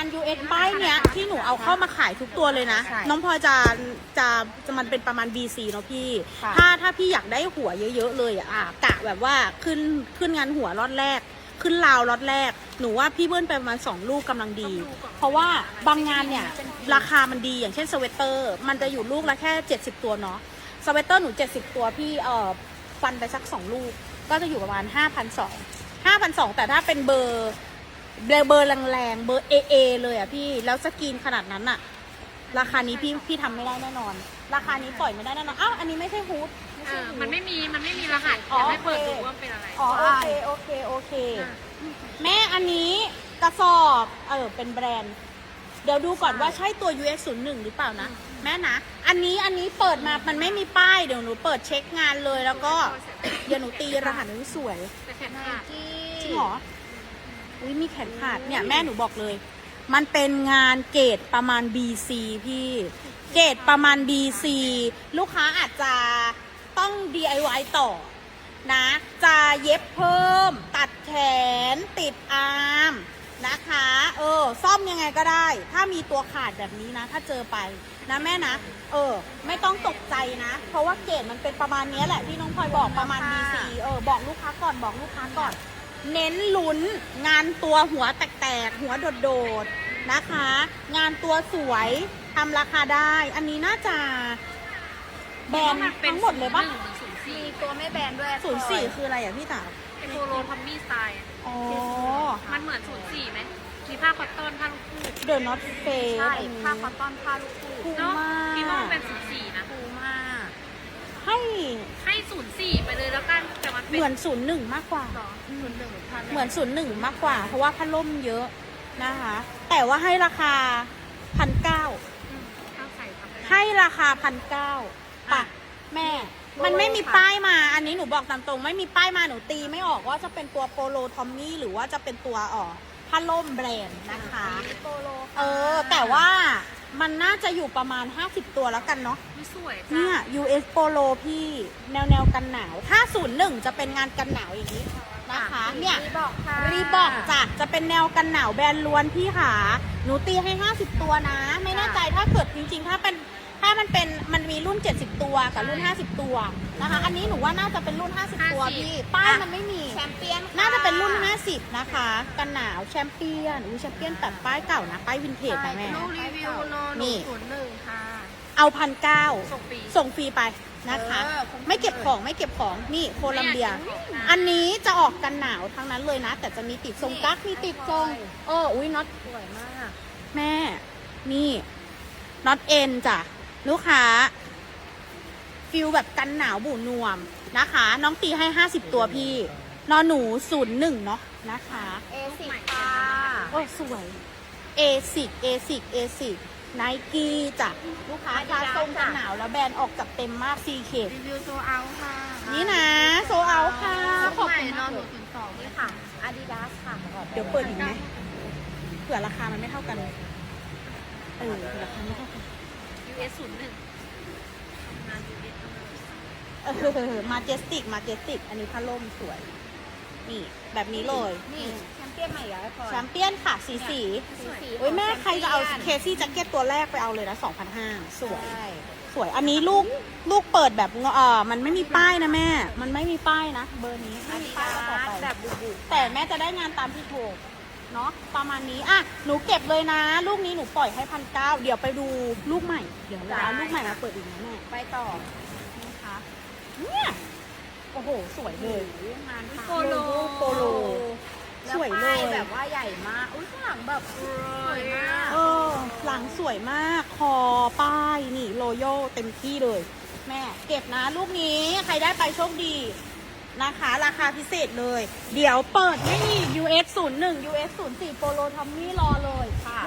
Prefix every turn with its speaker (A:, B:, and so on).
A: าน US ป้ายเนี้ยที่หนูเอาเข้ามาขายทุกตัวเลยนะ
B: ใช่
A: น้องพลอยจะจะจะมันเป็นประมาณ BC เนาะพี่
B: ค่ะ
A: ถ้าถ้าพี่อยากได้หัวเยอะๆเลยอะอะกะแบบว่าขึ้นขึ้นงานหัวรอดแรก ขึ้นราวรอดแรก หนูว่าพี่เบิ้ลไปประมาณสองลูกกำลังดี เพราะว่าบางงานเนี่ยราคามันดีอย่างเช่นสเวตเตอร์ มันจะอยู่ลูกละแค่ 70 ตัวเนาะสเวตเตอร์หนู 70 ตัวพี่เอ่อฟันไปสัก2ลูก ก็จะอยู่ประมาณ 5,200 5,200แต่ถ้าเป็นเบอร์ เบอร์เบอร์แรงๆเบอร์ AA เลยอะพี่แล้วสกรีนขนาดนั้นอะราคานี้พี่พี่ทำไม่ได้แน่นอน ราคานี้ปล่อยไม่ได้แน่นอนอ้าวอันนี้ไม่ใช่ฮูดไม่
C: เอ
A: ใช่
C: อ
A: ฮูด
C: มันไม่มีมันไม่มีรหัส
A: อ๋อ
C: เดี๋ยวให้เปิด
A: โอเค
C: ดูว่ามันเป็นอะไร
A: อ๋อโอเคโอเคโอเคแม่อันนี้กระสอบเออเป็นแบรนด์ เดี๋ยวดูก่อนว่าใช่ตัว US 0 1หรือเปล่านะ แม่นะ อันนี้อันนี้เปิดมามันไม่มีป้ายเดี๋ยวหนูเปิดเช็คงานเลยแล้วก็ เดี๋ยวหนูตีรหัสนี้สวย
C: แต่แขนขาด
A: จริงเหรอ อุ้ยมีแขนขาดเนี่ยแม่หนูบอกเลย มันเป็นงานเกรดประมาณ BC พี่ เกรดประมาณ BC ลูกค้าอาจจะต้อง DIY ต่อนะ จะเย็บเพิ่ม ตัดแขน ติดอาร์มนะคะ เออ ซ่อมยังไงก็ได้ ถ้ามีตัวขาดแบบนี้นะ ถ้าเจอไปนะแม่นะ เออ ไม่ต้องตกใจนะ เพราะว่าเกรดมันเป็นประมาณนี้แหละที่น้องพลอยบอกประมาณ B4 เออ บอกลูกค้าก่อน บอกลูกค้าก่อน เน้นลุ้นงานตัวหัวแตกๆ หัวโดดๆ นะคะ งานตัวสวยทำราคาได้ อันนี้น่าจะแบรนด์ทั้งหมดเลยปะ
C: ศูนย์
B: มี
C: สี่
B: ตัวไม่แบนด้วย
A: ศูนย์สี่คืออะไรอะพี่ต๋า
C: เป็นโปโลทอมมี่สไตล์
A: อ๋อ
C: มันเหมือนศูนย์สี่ไหมมีผ้าคอตตอนผ้าลูกคู่
A: เดอะน็อตเฟส
B: ใช่ผ้าคอตตอนผ้าลูกคู่
A: คูล
C: เนาะ
A: มา
C: คิดว่ามัน
A: ก
C: เป็นศูนย์สี่นะ
B: คูลมาก
A: ให้
C: ให้ศูนย์สี่ไปเลยแล้วกันแต่มันเป็น
A: เหมือนศูนย์หนึ่งมากกว่า
C: หรอ
B: หนึ่งหนึ่งพัน
A: เหมือนศูนย์หนึ่งมากกว่า เพราะว่าพัดลมเยอะนะคะ แต่ว่าให้ราคาพันเก้า
C: อืมข้าวใส่ทำได้
A: ให้ราคาพันเก้าปะแม่ มันไม่มีป้ายมา อันนี้หนูบอกตามตรง ไม่มีป้ายมาหนูตีไม่ออกว่าจะเป็นตัวโปโลทอมมี่หรือว่าจะเป็นตัวอ๋อพัดลมแบรนด์นะคะ
B: โปโล
A: เออ แต่ว่า มันน่าจะอยู่ประมาณ 50 ตัวแล้วกันเนาะ
C: ไม่สวยจ้ะ
A: เนี่ย US Polo พี่แนวแนวกันหนาว ถ้า 01 จะเป็นงานกันหนาวอย่างนี้นะคะ เนี่ย
B: รีบอกค่ะ
A: รีบอกจ้ะจะเป็นแนวกันหนาวแบรนด์ล้วนพี่ค่ะ หนูตีให้ 50 ตัวนะ ไม่แน่ใจถ้าเกิดจริง ๆ ถ้าเป็น ถ้ามันเป็นมันมีรุ่น 70 ตัวกับรุ่น 50 ตัวนะคะ อันนี้หนูว่าน่าจะเป็นรุ่น 50 ตัวพี่ ป้ายมันไม่มี
B: แชมเปี้ยน
A: น่าจะเป็นรุ่น 50 นะคะ กันหนาวแชมเปี้ยนอุ้ยแชมเปี้ยนแบบป้ายเก่านะ ป้ายวินเทจนะแม่
B: ดูรีวิวโน
A: นี่
B: ศูนย์หนึ่งค่ะ
A: เอาพันเก้า
C: ส่งปี
A: ส่งฟรีไปนะคะ
B: เออคุ้ม
A: ไม่เก็บของไม่เก็บของนี่โคลัมเบีย
C: ไม่อยากเก็บของ
A: อันนี้จะออกกันหนาวทั้งนั้นเลยนะ แต่จะมีติดทรงกั๊กมีติดทรงเอออุ้ยน็อต
B: สวยมาก
A: แม่ นี่น็อตเอ็นจ้ะ ลูกค้า ฟิลแบบกันหนาวบูนวมนะคะ น้องตีให้ 50 ตัวพี่ นอนหนูศูนย์หนึ่งเนาะนะคะ
B: เอสิค่ะ
A: โอ้สวยเอซิกเอซิกเอซิกไนกี้จ้ะลูกค้าคลาสทรงกันหนาวแล้วแบรนด์ออกจัดเต็มมากซีเค
B: รีวิวโซเอาค่ะ
A: นี่นะ โซเอาค่ะ ขอบ
B: ใหม่
A: คุณ
B: นอ
A: มานก
B: ห
A: เล
B: นู
A: ย
B: ศูนย์สองนี่ค่ะอาดิดาสค่ะ
A: เดี๋ยวเปิดอีกไหมเผื่อราคามันไม่เท่ากัน เออราคาไม่เท่ากัน
C: US ศูนย์หนึ่งทำงาน US
A: เออมาเจสติกมาเจสติกอันนี้พัดลมสวย นี่แบบนี้เลย
B: นี่แชมเปี้ยนใหม่เหรอไอ้พลอย
A: แชมเปี้ยนค่ะสีสี
B: สีสี
A: โอ้ยแม่
B: ของ
A: ใครจะเอา
B: แชม
A: เค
B: ปี้ยน
A: ซี่แจ็คเก็ตตัวแรกไปเอาเลยนะ2,500สวย
B: ใช่
A: สวยอันนี้ลูกลูกเปิดแบบเออมันไม่มีป้ายนะแม่ มันไม่มีป้ายนะ เบอร์นี้ไม่
B: อา
A: มี
B: ดิ
A: ป้าย
B: ดา
A: ต่อ
B: ส
A: ไป
B: แบบบุบุ
A: แต่แม่จะได้งานตามที่โทร เนาะประมาณนี้อะหนูเก็บเลยนะ ลูกนี้หนูปล่อยให้พันเก้าเดี๋ยวไปดูลูกใหม่ เดี๋ยวเราเอาลูกใหม่มาเปิดอีกนะแม่
B: ไปต่อ
A: นะคะเนี่ยโอ้โห สวยเลย
B: งาน
C: โปโล
A: โปโล
B: แล้ว
A: สวยเล
B: ป้าย
A: ย
B: แบบว่าใหญ่มากอุ้ยข้างหลังแบบสวยมาก
A: เออหลังสวยมากคอป้ายนี่โรโยเต็มที่เลย แม่ เก็บนะลูกนี้ใครได้ไปโชคดี นะคะ ราคาพิเศษเลย เดี๋ยวเปิดไม่มี US 01 US 04 Polo Tommy รอเลยค่ะ